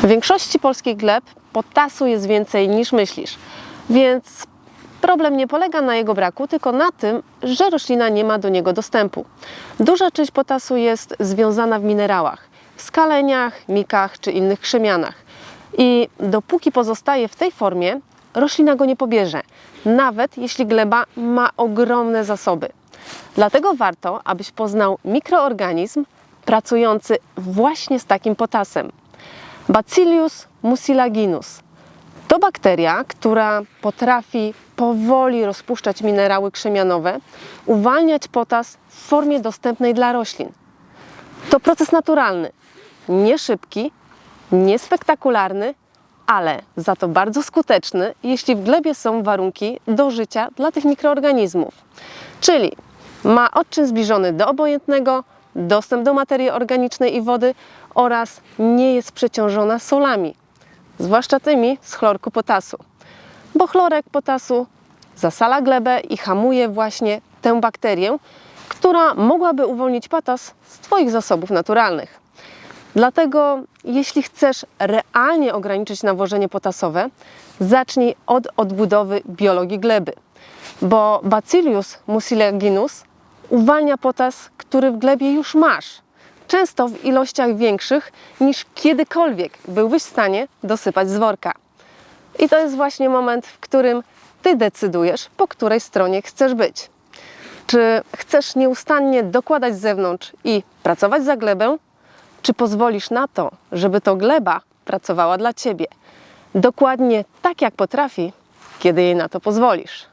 W większości polskich gleb potasu jest więcej niż myślisz, więc problem nie polega na jego braku, tylko na tym, że roślina nie ma do niego dostępu. Duża część potasu jest związana w minerałach, w skaleniach, mikach czy innych krzemianach. I dopóki pozostaje w tej formie, roślina go nie pobierze, nawet jeśli gleba ma ogromne zasoby. Dlatego warto, abyś poznał mikroorganizm pracujący właśnie z takim potasem. Bacillus mucilaginus to bakteria, która potrafi powoli rozpuszczać minerały krzemianowe, uwalniać potas w formie dostępnej dla roślin. To proces naturalny, nie szybki, niespektakularny, ale za to bardzo skuteczny, jeśli w glebie są warunki do życia dla tych mikroorganizmów. Czyli ma odczyn zbliżony do obojętnego, dostęp do materii organicznej i wody oraz nie jest przeciążona solami, zwłaszcza tymi z chlorku potasu. Bo chlorek potasu zasala glebę i hamuje właśnie tę bakterię, która mogłaby uwolnić potas z Twoich zasobów naturalnych. Dlatego, jeśli chcesz realnie ograniczyć nawożenie potasowe, zacznij od odbudowy biologii gleby, bo Bacillus mucilaginus uwalnia potas, który w glebie już masz, często w ilościach większych niż kiedykolwiek byłbyś w stanie dosypać z worka. I to jest właśnie moment, w którym Ty decydujesz, po której stronie chcesz być. Czy chcesz nieustannie dokładać z zewnątrz i pracować za glebę, czy pozwolisz na to, żeby to gleba pracowała dla Ciebie? Dokładnie tak, jak potrafi, kiedy jej na to pozwolisz.